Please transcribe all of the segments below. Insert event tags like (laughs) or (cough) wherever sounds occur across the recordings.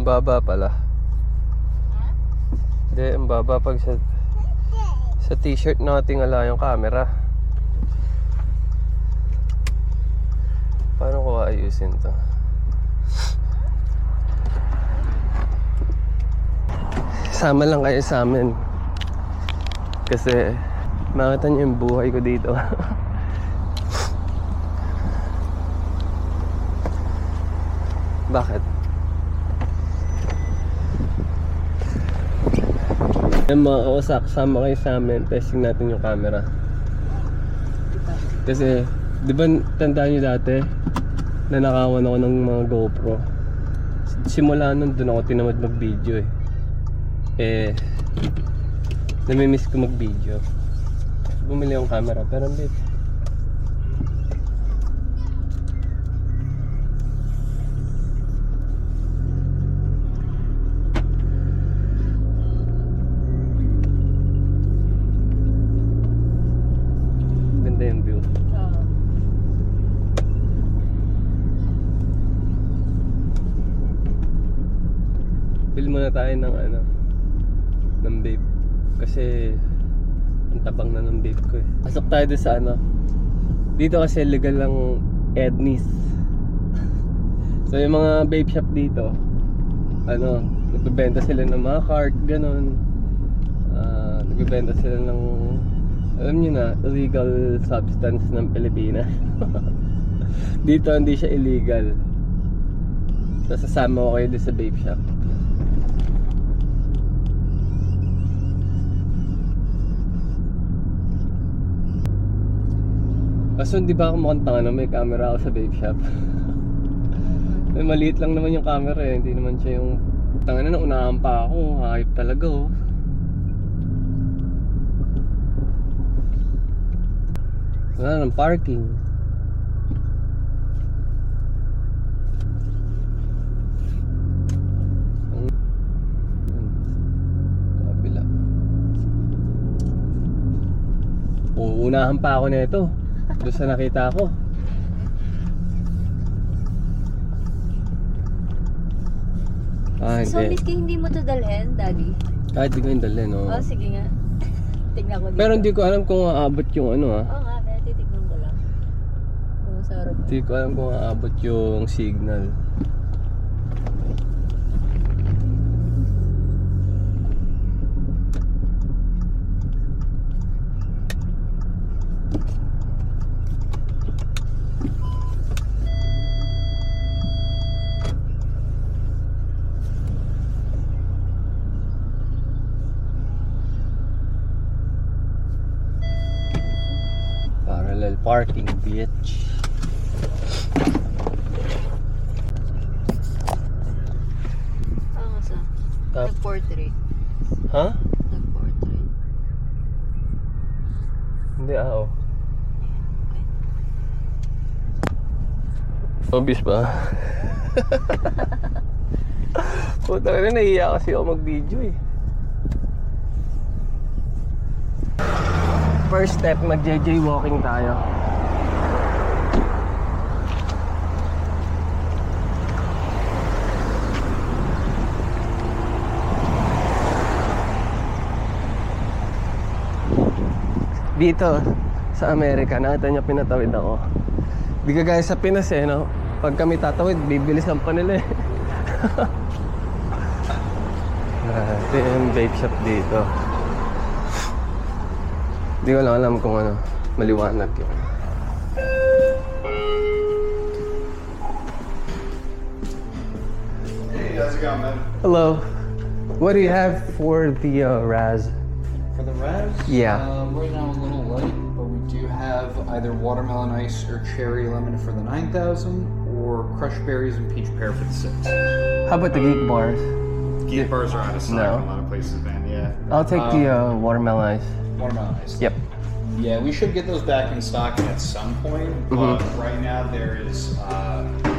Ang baba pala. Hindi, ang baba pag sa sa t-shirt natin ala yung camera. Paano ko ayusin to? Sama lang kayo sa amin. Kasi makita niyo yung buhay ko dito. (laughs) Bakit? Yung mga kausak, sama kayo sa amin, testing natin yung camera. Kasi, di ba tandaan nyo dati, na nakawan ako ng mga GoPro. Simula nun, dun ako tinamad mag-video eh. Eh, namimiss ko mag-video. Bumili akong camera, pero hindi. Tayo ng ano ng vape kasi ang tabang na ng vape ko eh. Pasok tayo doon sa ano. Dito kasi legal lang Ednis. (laughs) so yung mga vape shop dito ano, nagbebenta sila ng mga cart, ganun. Ah, nagbebenta sila ng alam niyo na, illegal substance ng Pilipinas. (laughs) dito hindi siya illegal. Sasama ko kayo doon sa vape shop. Kaso hindi ba ako mukhang tanga na may camera ako sa vape shop? (laughs) May maliit lang naman yung camera eh, hindi naman siya yung tanga na naunahan pa ako, hype talaga oh. Wala ng parking. Uunahan pa ako nito. Doon sa nakita ko. Ah, So, hindi. miski hindi mo to dalhin, daddy? Kahit di ko yung dalhin, no? Oh, sige nga. (laughs) Tignan ko dito. Pero hindi ko alam kung aabot yung ano ah. Oo nga, pero titignan ko lang. Oo, sa. Hindi ko alam kung aabot yung signal. Parking, bitch. Tap. Nag-portrait. Ha? Nag-portrait. Hindi ah, oh. Obvious ba? (laughs) Puta ka na, nahiya kasi ako mag-video eh. First step, mag-JJ walking tayo. Dito, sa Amerika. Nakita niya pinatawid ako. Di ka gaya sa Pinas eh, no? Pag kami tatawid, bibilisan pa nila eh. (laughs) Ito yung vape shop dito. Di ko lang alam kung ano, maliwanag yun. Hey, how's it going, man? Hello. What do you have for the uh, Raz? For the Raz? Yeah. Um, right now a little light, but we do have either watermelon ice or cherry lemon for the 9000 or crushed berries and peach pear for the 6. How about the geek bars? Geek bars are out of stock No. in a lot of places, man. Yeah. I'll take the uh, watermelon ice. Watermelon ice. Yep. Yeah, we should get those back in stock at some point, but right now there is uh, distribution issues.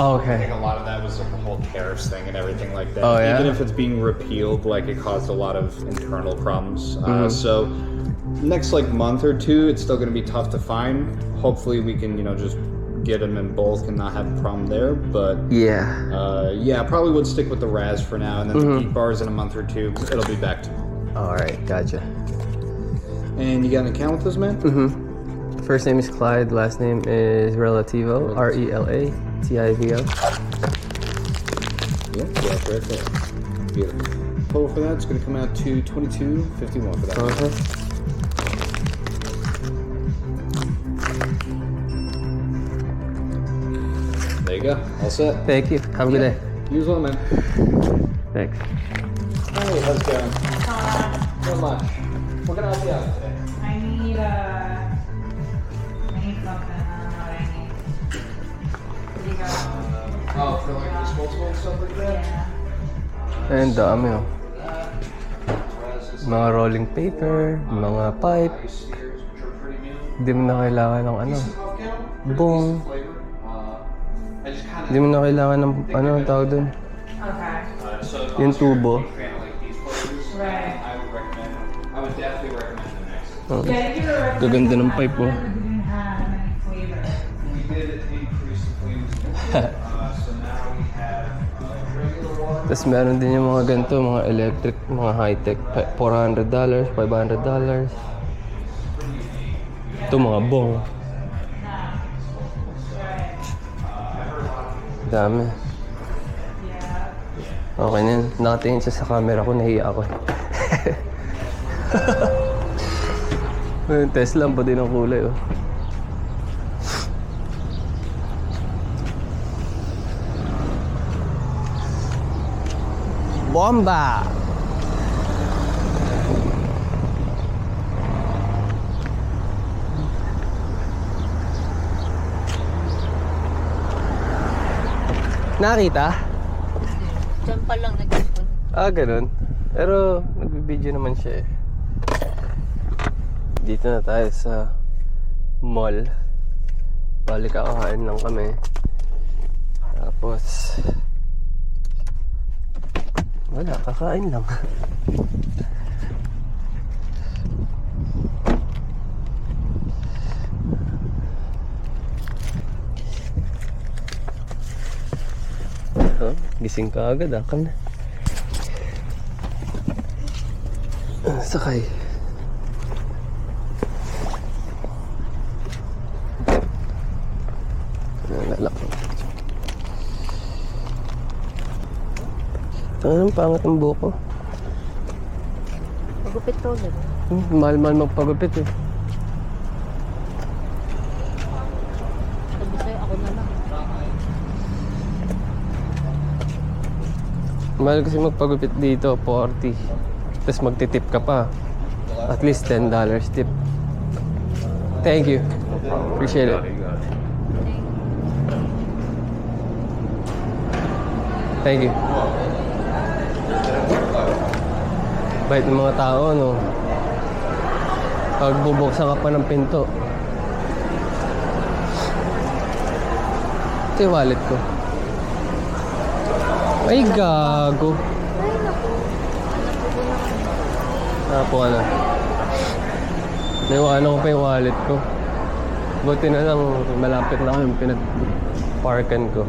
Oh, okay. I think a lot of that was like the whole tariffs thing and everything like that. Oh, yeah? Even if it's being repealed, like it caused a lot of internal problems. Mm-hmm. Uh, so next like month or two, it's still going to be tough to find. Hopefully, we can you know just get them in bulk and not have a problem there. But Yeah. uh, yeah, probably would stick with the Raz for now, and then Mm-hmm. the Geek Bars in a month or two. It'll be back to. All right, gotcha. And you got an account with this man? Mm-hmm. First name is Clyde. Last name is Relativo. R E L A T I V O. Yeah, yeah, right there. Beautiful. Total for that, it's going to come out to twenty-two fifty-one for that. Uh-huh. There you go. All set. Thank you. Have a good day. You as well, man. Thanks. Hey, how's it going? Not much. What can I help you out today? I need uh, Oh, for like disposable and stuff like that? Yeah. And dami oh. Mga rolling paper, mga pipe. Hindi mo na kailangan ng ano. Bong. Hindi mo na kailangan ng ano ang tawag dun. Okay. Yung tubo. Right. I would recommend, I would definitely recommend the next. Oh. Gaganda ng pipe oh. (laughs) Tapos meron din yung mga ganito, mga electric, mga high-tech. Pa- $400, $500. Ito mga bong. Dami. Okay na yun. Nakatingin siya sa camera ko, nahiya ako. (laughs) Tesla, ang pati ng kulay, oh. Bomba! Nakita? Diyan pa lang nag-ipon. Ah, ganun. Pero nagbibideo naman siya eh. Dito na tayo sa mall. Balik kakain lang kami. Tapos wala, kakain lang. Oh, gising ka agad ah. Come na. Ah, Sakay. Nalala ko. Anong pangat ang buhok ko? Magupit to ulit. Hmm, mahal-mahal magpagupit eh. Sabi sa'yo, ako na lang. Mahal kasi magpagupit dito, 40. Tapos magtitip ka pa. At least $10 tip. Thank you. Appreciate it. Thank you. Bait ng mga tao, no? Pag bubuksan ka pa ng pinto. Ito yung wallet ko. Ay, gago. Ah, po ano. Naiwanan ko pa yung wallet ko. Buti na lang, malapit na ako yung pinag-parkan ko.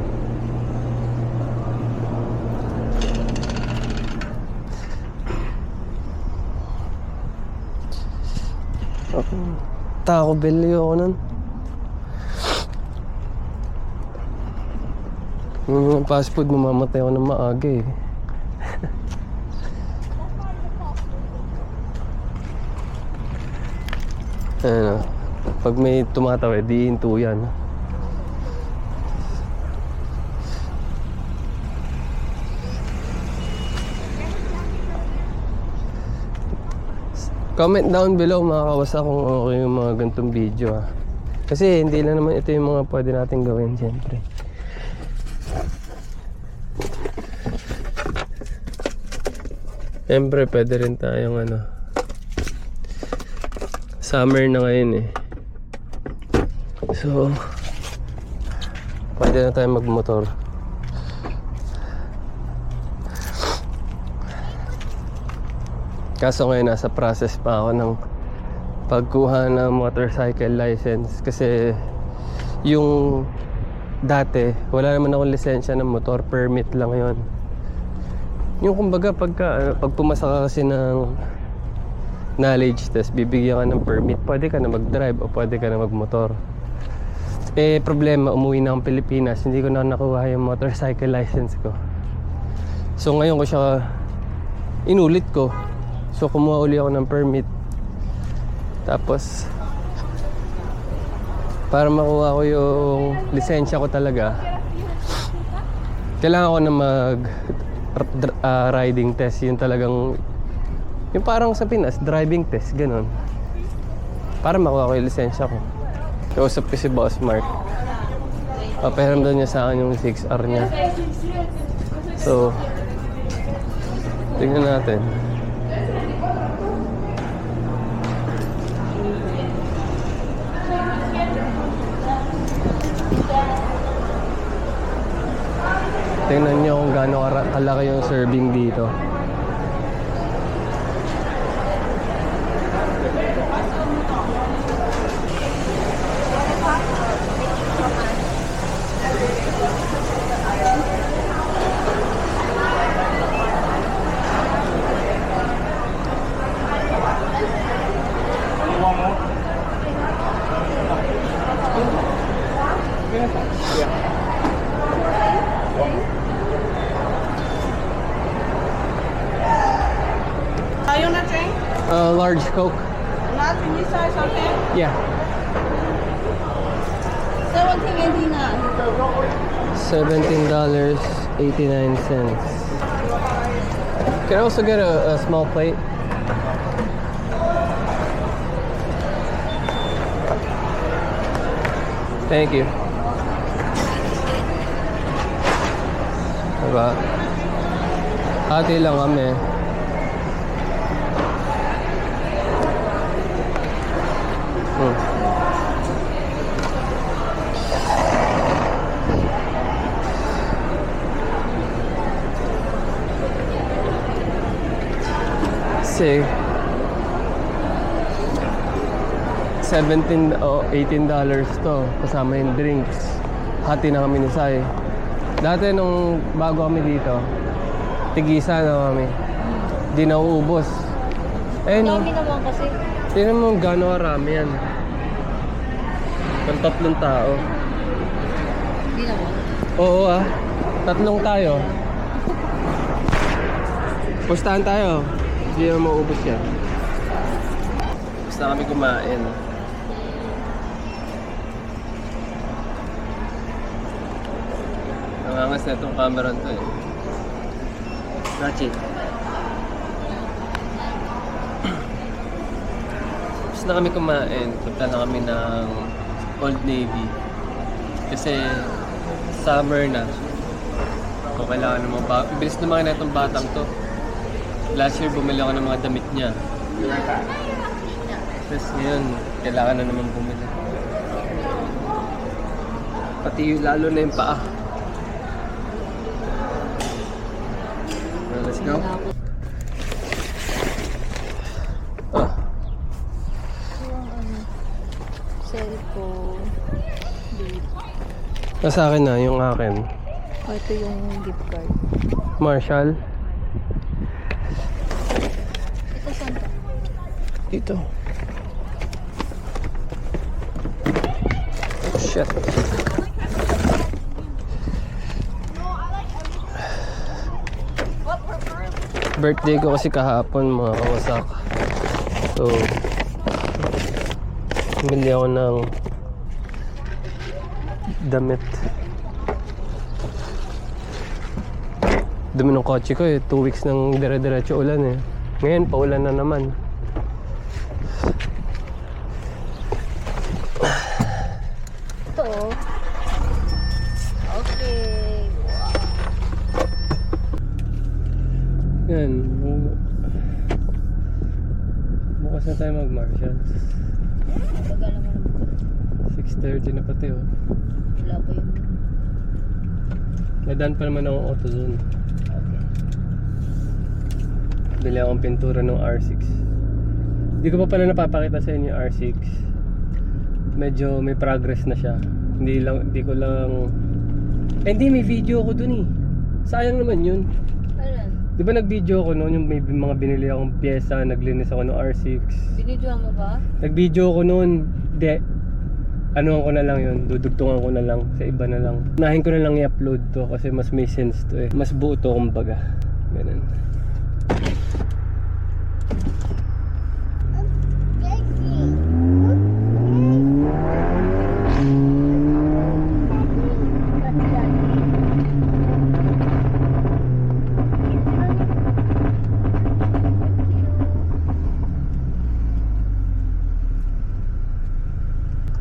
Taco Bell ako nun. Yung mga fast food, mamamatay ako ng maaga eh. (laughs) Ano, pag may tumatawid, di hinto yan. Comment down below mga kawasa kung okay yung mga gantong video ah. Kasi hindi lang naman ito yung mga pwede natin gawin siyempre. Siyempre pwede rin tayong ano. Summer na ngayon eh. So, pwede na tayo magmotor. Kaso ngayon nasa process pa ako ng pagkuha ng motorcycle license. Kasi yung dati wala naman akong lisensya ng motor. Permit lang yon yung kumbaga pagka pag pumasa ka kasi ng knowledge test bibigyan ka ng permit. Pwede ka na mag-drive o pwede ka na magmotor. Eh problema umuwi na akong Pilipinas. Hindi ko na nakuha yung motorcycle license ko. So ngayon ko siya inulit ko So kumuha uli ako ng permit. Tapos para makuha ko yung lisensya ko talaga, kailangan ko na mag ah, riding test. Yung talagang yung parang sa Pinas, driving test, ganun. Para makuha ko yung lisensya ko. Kausap ko si Boss Mark. Papahiramdam niya sa akin yung 6R niya. So, tingnan natin. Tingnan niyo kung gaano kalaki yung serving dito. Uh, large Coke. Not in this size, okay? Yeah. Seventeen $17.89. Can I also get a, a small plate? Thank you. Diba? Hati lang kami. Kasi 17 o 18 dollars to kasama yung drinks. Hati na kami ni Sai. Dati nung bago kami dito, tigisa na kami. Di na uubos. Eh no, Dami naman kasi. tingnan mo gano'ng karami yan. Pang tatlong tao. Hindi naman. Oo ah. Tatlong tayo. Pustahan tayo. Hindi na maubos yan. Basta kami kumain. Nangangas na itong camera to eh. Nachi. Tapos na kami kumain. Punta na kami ng Old Navy. Kasi summer na. So, kailangan naman ba... Bilis naman na itong batang to. Last year, bumili ako ng mga damit niya. Tapos ngayon, kailangan na naman bumili. Pati yung lalo na yung paa. Well, let's go. Ah, cellphone, nasa akin na, yung akin. Ito yung gift card. Marshall. dito. Oh, shit. Birthday ko kasi kahapon mga kawasak. So, bumili ako ng damit. Dumi ng kotse ko eh. Two weeks nang dire-diretso ulan eh. Ngayon, paulan na naman. Tayo ang 6.30 na pati oh. Wala pa yung... Nadaan pa naman akong AutoZone. Okay. Bili akong pintura ng R6. Hindi ko pa pala napapakita sa inyo yung R6. Medyo may progress na siya. Hindi lang, hindi ko lang... Eh, hindi, may video ko dun eh. Sayang naman yun. Di ba nag-video ako noon yung may mga binili akong pyesa, naglinis ako ng R6. Binidyo mo ba? Nag-video ako noon. Hindi. Ano ko na lang yun, dudugtungan ko na lang sa iba na lang. Unahin ko na lang i-upload to kasi mas may sense to eh. Mas buo to kumbaga. Ganun.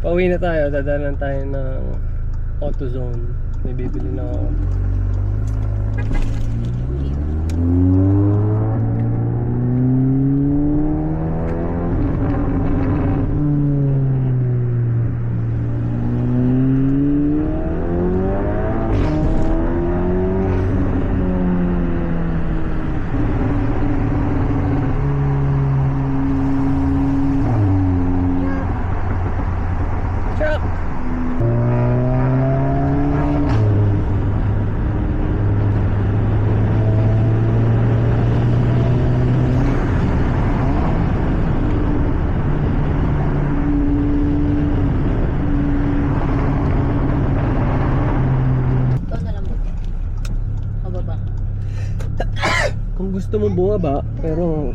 Pauwi na tayo, dadaanan tayo ng AutoZone. May bibili na ako. Chuck! Ikaw na lang mo. Pababa. Kung gusto mo bumaba, pero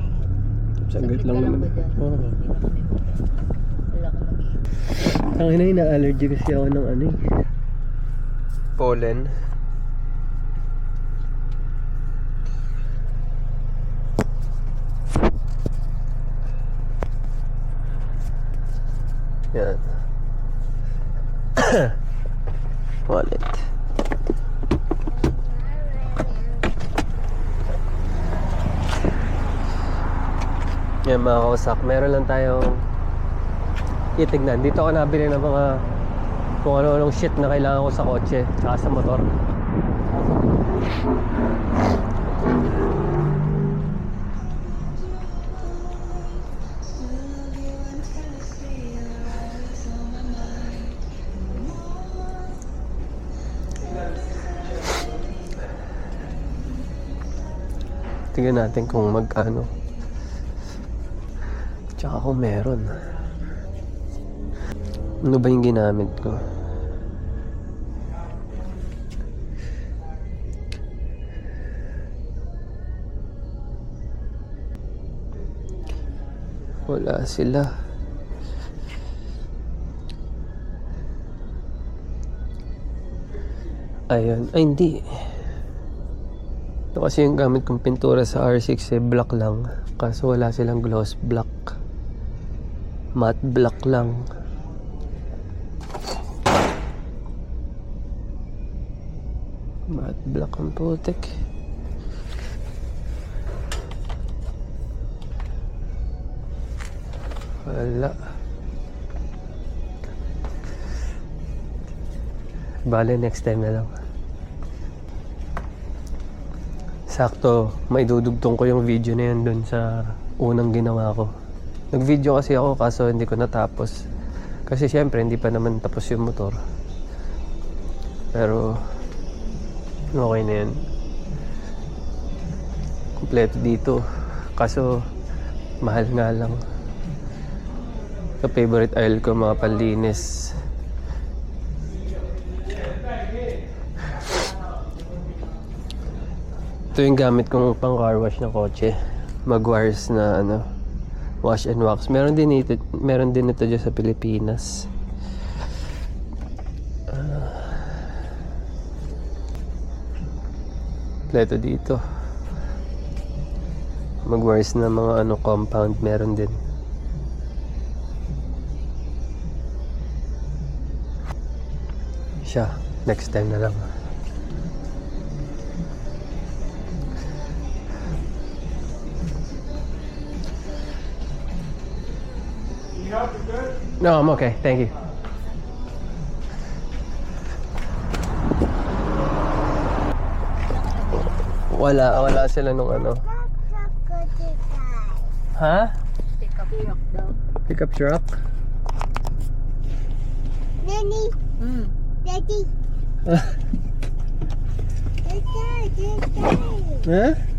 saglit lang naman. Oo. Na mag Ang ina na-allergy kasi ako ng ano eh. Pollen. Yan. (coughs) Wallet. Yan mga kausak, meron lang tayong titignan. Dito ako nabili ng mga kung ano-anong shit na kailangan ko sa kotse tsaka sa motor. Tingnan natin kung magkano. Tsaka kung meron. Ano ba yung ginamit ko? Wala sila. Ayun. Ay, hindi. Ito kasi yung gamit kong pintura sa R6 eh, black lang. Kaso wala silang gloss black. Matte black lang. Matte black ang putik. Wala. Bale, next time na lang. Sakto, may dudugtong ko yung video na yun dun sa unang ginawa ko. Nag-video kasi ako kaso hindi ko natapos. Kasi syempre hindi pa naman tapos yung motor. Pero okay na yan. Kompleto dito. Kaso mahal nga lang. Sa favorite aisle ko mga panlinis. Ito yung gamit kong pang car wash na kotse. Magwires na ano, wash and wax. Meron din ito, meron din ito dyan sa Pilipinas. Pleto dito. Magwires na mga ano compound meron din. Siya, next time na lang. No, I'm okay. Thank you. Wala, wala sila nung ano. Ha? Pick up truck daw. Pickup truck? Daddy, Hmm. Daddy. (laughs) Daddy, Daddy. Ha?